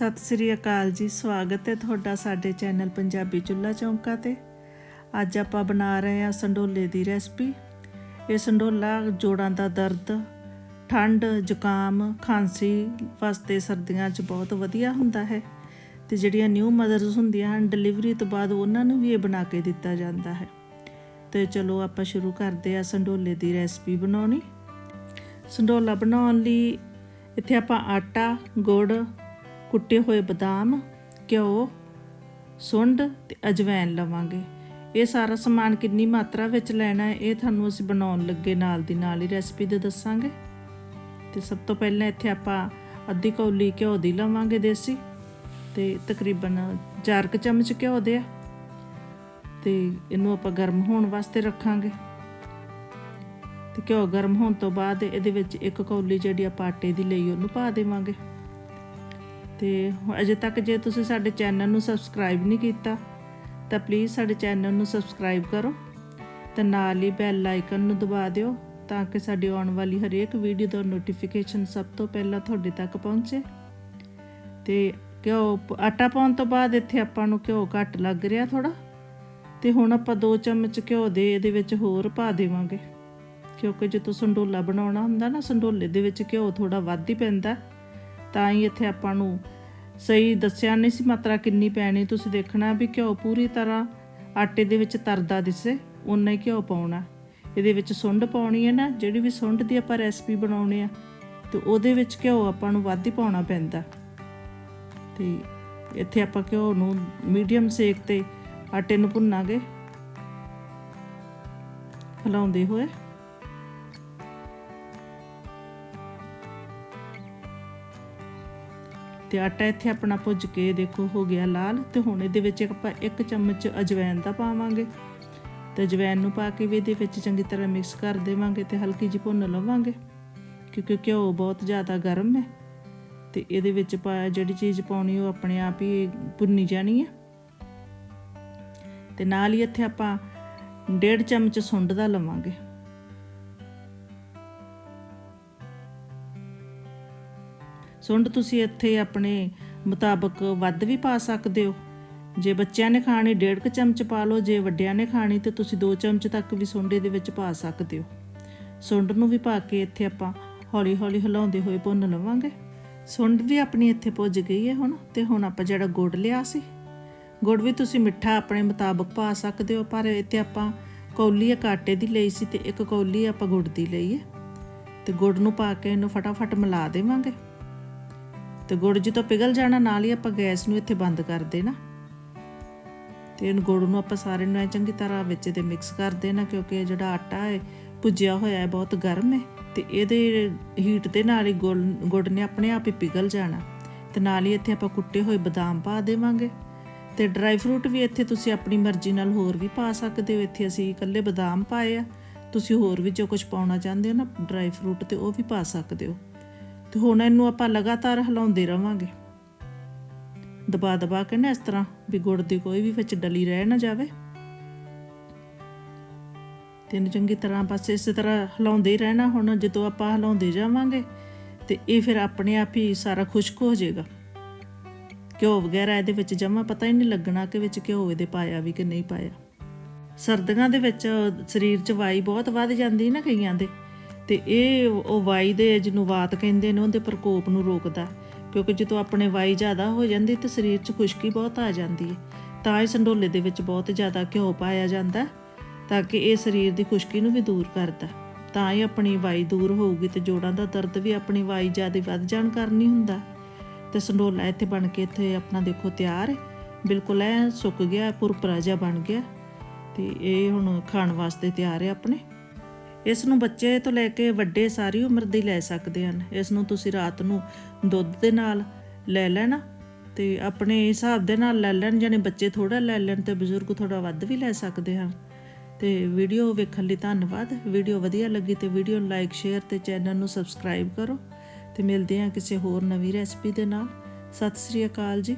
ਸਤਿ ਸ੍ਰੀ ਅਕਾਲ ਜੀ, ਸਵਾਗਤ ਹੈ ਤੁਹਾਡਾ ਸਾਡੇ ਚੈਨਲ ਪੰਜਾਬੀ ਚੁੱਲ੍ਹਾ ਚੌਂਕਾ ਤੇ। ਅੱਜ ਆਪਾਂ ਬਣਾ ਰਹੇ ਹਾਂ ਸੰਡੋਲੇ ਦੀ ਰੈਸਪੀ। ਇਹ ਸੰਡੋਲਾ ਜੋੜਾਂ ਦਾ ਦਰਦ, ਠੰਡ, ਜ਼ੁਕਾਮ, ਖਾਂਸੀ ਵਾਸਤੇ ਸਰਦੀਆਂ 'ਚ ਬਹੁਤ ਵਧੀਆ ਹੁੰਦਾ ਹੈ ਤੇ ਜਿਹੜੀਆਂ ਨਿਊ ਮਦਰਸ ਹੁੰਦੀਆਂ ਹਨ ਡਿਲੀਵਰੀ ਤੋਂ ਬਾਅਦ ਉਹਨਾਂ ਨੂੰ ਵੀ ਇਹ ਬਣਾ ਕੇ ਦਿੱਤਾ ਜਾਂਦਾ ਹੈ। ਤੇ ਚਲੋ ਆਪਾਂ ਸ਼ੁਰੂ ਕਰਦੇ ਹਾਂ ਸੰਡੋਲੇ ਦੀ ਰੈਸਪੀ ਬਣਾਉਣੀ। ਸੰਡੋਲਾ ਬਣਾਉਣ ਲਈ ਇੱਥੇ ਆਪਾਂ ਆਟਾ, ਗੁੜ ਕੁੱਟੇ ਹੋਏ ਬਦਾਮ, ਘਿਓ, ਸੁੰਡ ਤੇ ਅਜਵਾਇਣ ਲਵਾਂਗੇ। ਇਹ ਸਾਰਾ ਸਮਾਨ ਕਿੰਨੀ ਮਾਤਰਾ ਵਿੱਚ ਲੈਣਾ ਹੈ, ਇਹ ਤੁਹਾਨੂੰ ਅਸੀਂ ਬਣਾਉਣ ਲੱਗੇ ਨਾਲ ਦੀ ਨਾਲ ਹੀ ਰੈਸਪੀ ਦੇ ਦੱਸਾਂਗੇ। ਤੇ ਸਭ ਤੋਂ ਪਹਿਲਾਂ ਇੱਥੇ ਆਪਾਂ ਅੱਧੀ ਕੌਲੀ ਘਿਓ ਦੀ ਲਵਾਂਗੇ ਦੇਸੀ, ਤੇ ਤਕਰੀਬਨ 4 ਕੁ ਚਮਚ ਘਿਓ ਦੇ। ਆ ਤੇ ਇਹਨੂੰ ਆਪਾਂ ਗਰਮ ਹੋਣ ਵਾਸਤੇ ਰੱਖਾਂਗੇ। ਤੇ ਘਿਓ ਗਰਮ ਹੋਣ ਤੋਂ ਬਾਅਦ ਇਹਦੇ ਵਿੱਚ ਇੱਕ ਕੌਲੀ ਜਿਹੜੀ ਆਪਾਂ ਆਟੇ ਦੀ ਲਈ ਉਹਨੂੰ ਪਾ ਦੇਵਾਂਗੇ। ਤੇ ਅਜੇ ਤੱਕ ਜੇ ਤੁਸੀਂ ਸਾਡੇ ਚੈਨਲ ਨੂੰ ਸਬਸਕ੍ਰਾਈਬ ਨਹੀਂ ਕੀਤਾ, ਤਾਂ ਪਲੀਜ਼ ਸਾਡੇ ਚੈਨਲ ਨੂੰ ਸਬਸਕ੍ਰਾਈਬ ਕਰੋ ਤੇ ਨਾਲ ਹੀ ਬੈਲ ਆਈਕਨ ਨੂੰ ਦਬਾ ਦਿਓ ਤਾਂ ਕਿ ਸਾਡੀ ਆਉਣ ਵਾਲੀ ਹਰੇਕ ਵੀਡੀਓ ਦਾ ਨੋਟੀਫਿਕੇਸ਼ਨ ਸਭ ਤੋਂ ਪਹਿਲਾਂ ਤੁਹਾਡੇ ਤੱਕ ਪਹੁੰਚੇ। ਤੇ ਘਿਓ ਆਟਾ ਪਾਉਣ ਤੋਂ ਬਾਅਦ ਇੱਥੇ ਆਪਾਂ ਨੂੰ ਘਿਓ ਘੱਟ ਲੱਗ ਰਿਹਾ ਥੋੜਾ ਤੇ ਹੁਣ ਆਪਾਂ 2 ਚਮਚ ਘਿਓ ਦੇ ਇਹਦੇ ਵਿੱਚ ਹੋਰ ਪਾ ਦੇਵਾਂਗੇ। ਕਿਉਂਕਿ ਜਦੋਂ ਸੰਡੋਲਾ ਬਣਾਉਣਾ ਹੁੰਦਾ ਨਾ, ਸੰਡੋਲੇ ਦੇ ਵਿੱਚ ਘਿਓ ਥੋੜਾ ਵੱਧ ਹੀ ਪੈਂਦਾ। ਤਾਂ ਹੀ ਇੱਥੇ ਆਪਾਂ ਨੂੰ ਸਹੀ ਦੱਸਿਆ ਨਹੀਂ ਸੀ ਮਾਤਰਾ ਕਿੰਨੀ ਪੈਣੀ। ਤੁਸੀਂ ਦੇਖਣਾ ਵੀ ਘਿਓ ਪੂਰੀ ਤਰ੍ਹਾਂ ਆਟੇ ਦੇ ਵਿੱਚ ਤਰਦਾ ਦਿਸੇ ਉਨਾ ਹੀ ਘਿਓ ਪਾਉਣਾ। ਇਹਦੇ ਵਿੱਚ ਸੁੰਡ ਪਾਉਣੀ ਹੈ ਨਾ, ਜਿਹੜੀ ਵੀ ਸੁੰਡ ਦੀ ਆਪਾਂ ਰੈਸਪੀ ਬਣਾਉਣੀ ਆ, ਤੇ ਉਹਦੇ ਵਿੱਚ ਘਿਓ ਆਪਾਂ ਨੂੰ ਵੱਧ ਹੀ ਪਾਉਣਾ ਪੈਂਦਾ। ਤੇ ਇੱਥੇ ਆਪਾਂ ਘਿਓ ਨੂੰ ਮੀਡੀਅਮ ਸੇਕ ਤੇ ਆਟੇ ਨੂੰ ਭੁੰਨਾਂਗੇ। ਹਿਲਾਉਂਦੇ ਹੋਏ। ਤੇ ਆਟਾ ਇੱਥੇ ਆਪਣਾ ਭੁੱਜ ਕੇ ਦੇਖੋ ਹੋ ਗਿਆ ਲਾਲ ਤੇ ਹੁਣ ਇਹਦੇ ਵਿੱਚ ਆਪਾਂ ਇੱਕ ਚਮਚ ਅਜਵਾਇਣ ਦਾ ਪਾਵਾਂਗੇ। ਤੇ ਅਜਵਾਇਣ ਨੂੰ ਪਾ ਕੇ ਵੀ ਇਹਦੇ ਵਿੱਚ ਚੰਗੀ ਤਰ੍ਹਾਂ ਮਿਕਸ ਕਰ ਦੇਵਾਂਗੇ ਤੇ ਹਲਕੀ ਜਿਹੀ ਭੁੰਨ ਲਵਾਂਗੇ। ਕਿਉਂਕਿ ਘਿਓ ਬਹੁਤ ਜ਼ਿਆਦਾ ਗਰਮ ਹੈ ਤੇ ਇਹਦੇ ਵਿੱਚ ਪਾ ਜਿਹੜੀ ਚੀਜ਼ ਪਾਉਣੀ ਉਹ ਆਪਣੇ ਆਪ ਹੀ ਭੁੰਨੀ ਜਾਣੀ ਹੈ। ਤੇ ਨਾਲ ਹੀ ਇੱਥੇ ਆਪਾਂ ਡੇਢ ਚਮਚ ਸੁੰਡ ਦਾ ਲਵਾਂਗੇ। ਸੁੰਡ ਤੁਸੀਂ ਇੱਥੇ ਆਪਣੇ ਮੁਤਾਬਕ ਵੱਧ ਵੀ ਪਾ ਸਕਦੇ ਹੋ। ਜੇ ਬੱਚਿਆਂ ਨੇ ਖਾਣੀ, ਡੇਢ ਕੁ ਚਮਚ ਪਾ ਲਓ। ਜੇ ਵੱਡਿਆਂ ਨੇ ਖਾਣੀ, ਤੇ ਤੁਸੀਂ 2 ਚਮਚ ਤੱਕ ਵੀ ਸੁੰਡੇ ਦੇ ਵਿੱਚ ਪਾ ਸਕਦੇ ਹੋ। ਸੁੰਡ ਨੂੰ ਵੀ ਪਾ ਕੇ ਇੱਥੇ ਆਪਾਂ ਹੌਲੀ ਹੌਲੀ ਹਿਲਾਉਂਦੇ ਹੋਏ ਭੁੰਨ ਲਵਾਂਗੇ। ਸੁੰਡ ਵੀ ਆਪਣੀ ਇੱਥੇ ਪੁੱਜ ਗਈ ਹੈ ਹੁਣ, ਤੇ ਹੁਣ ਆਪਾਂ ਜਿਹੜਾ ਗੁੜ ਲਿਆ ਸੀ, ਗੁੜ ਵੀ ਤੁਸੀਂ ਮਿੱਠਾ ਆਪਣੇ ਮੁਤਾਬਕ ਪਾ ਸਕਦੇ ਹੋ, ਪਰ ਇੱਥੇ ਆਪਾਂ ਕੌਲੀ ਇੱਕ ਆਟੇ ਦੀ ਲਈ ਸੀ, ਤੇ ਇੱਕ ਕੌਲੀ ਆਪਾਂ ਗੁੜ ਦੀ ਲਈ ਹੈ। ਤੇ ਗੁੜ ਨੂੰ ਪਾ ਕੇ ਇਹਨੂੰ ਫਟਾਫਟ ਮਿਲਾ ਦੇਵਾਂਗੇ। ਤੇ ਗੁੜ ਜਦੋਂ ਪਿਘਲ ਜਾਣਾ, ਨਾਲ ਹੀ ਆਪਾਂ ਗੈਸ ਨੂੰ ਇੱਥੇ ਬੰਦ ਕਰ ਦੇਣਾ। ਤੇ ਇਹਨੂੰ ਗੁੜ ਨੂੰ ਆਪਾਂ ਸਾਰੇ ਨੂੰ ਐਂ ਚੰਗੀ ਤਰ੍ਹਾਂ ਵਿੱਚ ਤੇ ਮਿਕਸ ਕਰ ਦੇਣਾ, ਕਿਉਂਕਿ ਇਹ ਜਿਹੜਾ ਆਟਾ ਹੈ, ਭੁੱਜਿਆ ਹੋਇਆ ਹੈ, ਬਹੁਤ ਗਰਮ ਹੈ। ਤੇ ਇਹਦੇ ਹੀਟ ਦੇ ਨਾਲ ਹੀ ਗੁੜ ਗੁੜ ਨੇ ਆਪਣੇ ਆਪ ਹੀ ਪਿਘਲ ਜਾਣਾ। ਤੇ ਨਾਲ ਹੀ ਇੱਥੇ ਆਪਾਂ ਕੁੱਟੇ ਹੋਏ ਬਦਾਮ ਪਾ ਦੇਵਾਂਗੇ। ਤੇ ਡਰਾਈ ਫਰੂਟ ਵੀ ਇੱਥੇ ਤੁਸੀਂ ਆਪਣੀ ਮਰਜ਼ੀ ਨਾਲ ਹੋਰ ਵੀ ਪਾ ਸਕਦੇ ਹੋ। ਇੱਥੇ ਅਸੀਂ ਇਕੱਲੇ ਬਦਾਮ ਪਾਏ ਆ। ਤੁਸੀਂ ਹੋਰ ਵੀ ਜੋ ਕੁਝ ਪਾਉਣਾ ਚਾਹੁੰਦੇ ਹੋ ਨਾ ਡਰਾਈ ਫਰੂਟ ਤੇ ਉਹ ਵੀ ਪਾ ਸਕਦੇ ਹੋ। ਤੇ ਹੁਣ ਇਹਨੂੰ ਆਪਾਂ ਲਗਾਤਾਰ ਹਿਲਾਉਂਦੇ ਰਵਾਂਗੇ। ਦਬਾ ਦਬਾ ਕੇ ਨਾ ਇਸ ਤਰ੍ਹਾਂ ਵੀ ਗੁੜ ਦੀ ਕੋਈ ਵੀ ਵਿੱਚ ਡਲੀ ਰਹਿ ਨਾ ਜਾਵੇ। ਤਿੰਨ ਚੰਗੀ ਤਰ੍ਹਾਂ ਬਸ ਇਸੇ ਤਰ੍ਹਾਂ ਹਿਲਾਉਂਦੇ ਹੀ ਰਹਿਣਾ ਹੁਣ, ਜਦੋਂ ਆਪਾਂ ਹਿਲਾਉਂਦੇ ਜਾਵਾਂਗੇ ਤੇ ਇਹ ਫਿਰ ਆਪਣੇ ਆਪ ਹੀ ਸਾਰਾ ਖੁਸ਼ਕ ਹੋ ਜਾਏਗਾ। ਘਿਓ ਵਗੈਰਾ ਇਹਦੇ ਵਿੱਚ ਜਮਾ ਪਤਾ ਹੀ ਨਹੀਂ ਲੱਗਣਾ ਕਿ ਵਿੱਚ ਘਿਓ ਇਹਦੇ ਪਾਇਆ ਵੀ ਕਿ ਨਹੀਂ ਪਾਇਆ। ਸਰਦੀਆਂ ਦੇ ਵਿੱਚ ਸਰੀਰ 'ਚ ਵਾਈ ਬਹੁਤ ਵੱਧ ਜਾਂਦੀ ਨਾ ਕਈਆਂ ਦੇ। ਤੇ ਇਹ ਉਹ ਵਾਈ ਦੇ ਜਿਹਨੂੰ ਵਾਤ ਕਹਿੰਦੇ ਨੇ, ਉਹਦੇ ਪ੍ਰਕੋਪ ਨੂੰ ਰੋਕਦਾ। ਕਿਉਂਕਿ ਜਦੋਂ ਆਪਣੇ ਵਾਈ ਜ਼ਿਆਦਾ ਹੋ ਜਾਂਦੀ ਤੇ ਸਰੀਰ 'ਚ ਖੁਸ਼ਕੀ ਬਹੁਤ ਆ ਜਾਂਦੀ ਹੈ ਤਾਂ ਇਹ ਸੰਡੋਲੇ ਦੇ ਵਿੱਚ ਬਹੁਤ ਜ਼ਿਆਦਾ ਘਿਓ ਪਾਇਆ ਜਾਂਦਾ, ਤਾਂ ਕਿ ਇਹ ਸਰੀਰ ਦੀ ਖੁਸ਼ਕੀ ਨੂੰ ਵੀ ਦੂਰ ਕਰਦਾ। ਤਾਂ ਹੀ ਆਪਣੀ ਵਾਈ ਦੂਰ ਹੋਊਗੀ ਤੇ ਜੋੜਾਂ ਦਾ ਦਰਦ ਵੀ ਆਪਣੀ ਵਾਈ ਜ਼ਿਆਦਾ ਵੱਧ ਜਾਣ ਕਾਰਨ ਨਹੀਂ ਹੁੰਦਾ। ਤੇ ਸੰਡੋਲਾ ਇੱਥੇ ਬਣ ਕੇ ਇੱਥੇ ਆਪਣਾ ਦੇਖੋ ਤਿਆਰ ਹੈ ਬਿਲਕੁਲ ਐ ਸੁੱਕ ਗਿਆ, ਪੁਰਪਰਾ ਜਿਹਾ ਬਣ ਗਿਆ, ਤੇ ਇਹ ਹੁਣ ਖਾਣ ਵਾਸਤੇ ਤਿਆਰ ਹੈ ਆਪਣੇ। ਇਸ ਨੂੰ ਬੱਚੇ ਤੋਂ ਲੈ ਕੇ ਵੱਡੇ ਸਾਰੀ ਉਮਰ ਦੇ ਲੈ ਸਕਦੇ ਹਨ। ਇਸ ਨੂੰ ਤੁਸੀਂ ਰਾਤ ਨੂੰ ਦੁੱਧ ਦੇ ਨਾਲ ਲੈ ਲੈਣਾ ਤੇ ਆਪਣੇ ਹਿਸਾਬ ਦੇ ਨਾਲ ਲੈ ਲੈਣ ਜਾਨੇ ਬੱਚੇ ਥੋੜਾ ਲੈ ਲੈਣ ਤੇ ਬਜ਼ੁਰਗ ਥੋੜਾ ਵੱਧ ਵੀ ਲੈ ਸਕਦੇ ਹਨ। ਤੇ ਵੀਡੀਓ ਵੇਖਣ ਲਈ ਧੰਨਵਾਦ। ਵੀਡੀਓ ਵਧੀਆ ਲੱਗੀ ਤੇ ਵੀਡੀਓ ਨੂੰ ਲਾਈਕ ਸ਼ੇਅਰ ਤੇ ਚੈਨਲ ਨੂੰ ਸਬਸਕ੍ਰਾਈਬ ਕਰੋ। ਤੇ ਮਿਲਦੇ ਹਾਂ ਕਿਸੇ ਹੋਰ ਨਵੀਂ ਰੈਸਪੀ ਦੇ ਨਾਲ। ਸਤਿ ਸ੍ਰੀ ਅਕਾਲ ਜੀ।